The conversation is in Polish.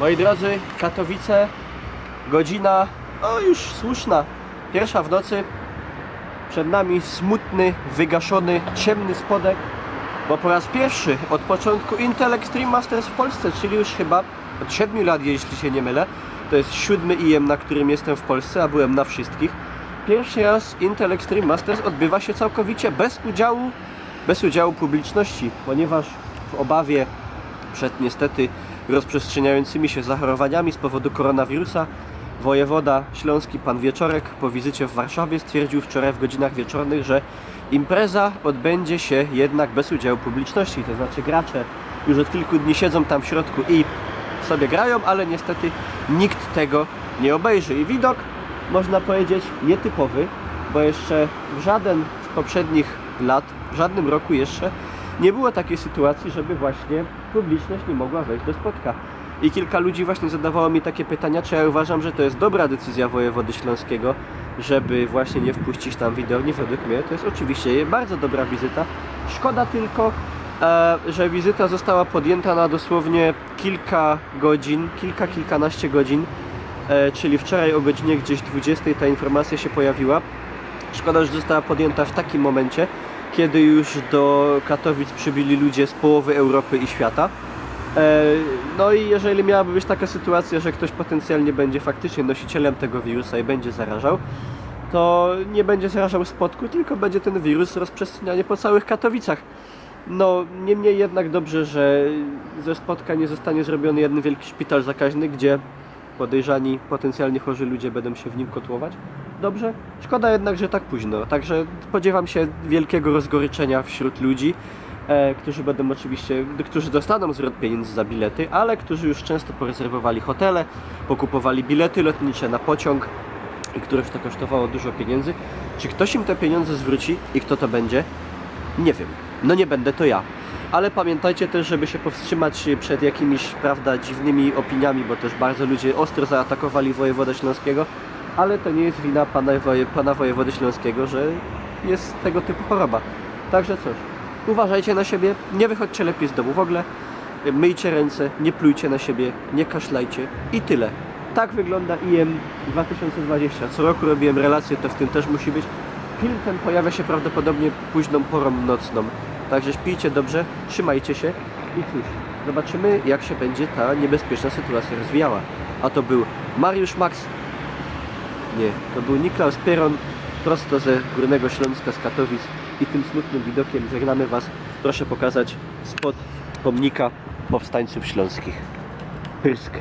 Moi drodzy, Katowice, godzina, o już słuszna, pierwsza w nocy. Przed nami smutny, wygaszony, ciemny spodek, bo po raz pierwszy od początku Intel Extreme Masters w Polsce, czyli już chyba od 7 lat, jeśli się nie mylę, to jest siódmy IM, na którym jestem w Polsce, a byłem na wszystkich. Pierwszy raz Intel Extreme Masters odbywa się całkowicie bez udziału, bez udziału publiczności, ponieważ w obawie przed niestety rozprzestrzeniającymi się zachorowaniami z powodu koronawirusa wojewoda śląski pan Wieczorek po wizycie w Warszawie stwierdził wczoraj w godzinach wieczornych, że impreza odbędzie się jednak bez udziału publiczności, to znaczy gracze już od kilku dni siedzą tam w środku i sobie grają, ale niestety nikt tego nie obejrzy. I widok można powiedzieć nietypowy, bo jeszcze w żaden z poprzednich lat, w żadnym roku jeszcze nie było takiej sytuacji, żeby właśnie publiczność nie mogła wejść do spotka. I kilka ludzi właśnie zadawało mi takie pytania, czy ja uważam, że to jest dobra decyzja wojewody śląskiego, żeby właśnie nie wpuścić tam widowni. Według mnie to jest oczywiście bardzo dobra wizyta. Szkoda tylko, e, że wizyta została podjęta na dosłownie kilka godzin, kilka, kilkanaście godzin, e, czyli wczoraj o godzinie gdzieś 20 ta informacja się pojawiła. Szkoda, że została podjęta w takim momencie, kiedy już do Katowic przybyli ludzie z połowy Europy i świata. E, No i jeżeli miałaby być taka sytuacja, że ktoś potencjalnie będzie faktycznie nosicielem tego wirusa i będzie zarażał, to nie będzie zarażał spotku, tylko będzie ten wirus rozprzestrzeniany po całych Katowicach. No, niemniej jednak dobrze, że ze spotka nie zostanie zrobiony jeden wielki szpital zakaźny, gdzie podejrzani, potencjalnie chorzy ludzie będą się w nim kotłować. Dobrze? Szkoda jednak, że tak późno. Także spodziewam się wielkiego rozgoryczenia wśród ludzi, e, którzy będą oczywiście, którzy dostaną zwrot pieniędzy za bilety, ale którzy już często porezerwowali hotele, pokupowali bilety lotnicze na pociąg i których to kosztowało dużo pieniędzy. Czy ktoś im te pieniądze zwróci i kto to będzie? Nie wiem. No nie będę to ja. Ale pamiętajcie też, żeby się powstrzymać przed jakimiś, prawda, dziwnymi opiniami, bo też bardzo ludzie ostro zaatakowali wojewodę śląskiego, ale to nie jest wina pana, woje, pana wojewody śląskiego, że jest tego typu choroba. Także cóż, uważajcie na siebie, nie wychodźcie lepiej z domu w ogóle, myjcie ręce, nie plujcie na siebie, nie kaszlajcie i tyle. Tak wygląda IM 2020. Co roku robiłem relacje, to w tym też musi być. Film ten pojawia się prawdopodobnie późną porą nocną. Także śpijcie dobrze, trzymajcie się i cóż, zobaczymy jak się będzie ta niebezpieczna sytuacja rozwijała. A to był Mariusz Max. Nie, to był Niklaus Pieron prosto ze Górnego Śląska z Katowic i tym smutnym widokiem żegnamy Was. Proszę pokazać spod pomnika powstańców śląskich. Pyrsk.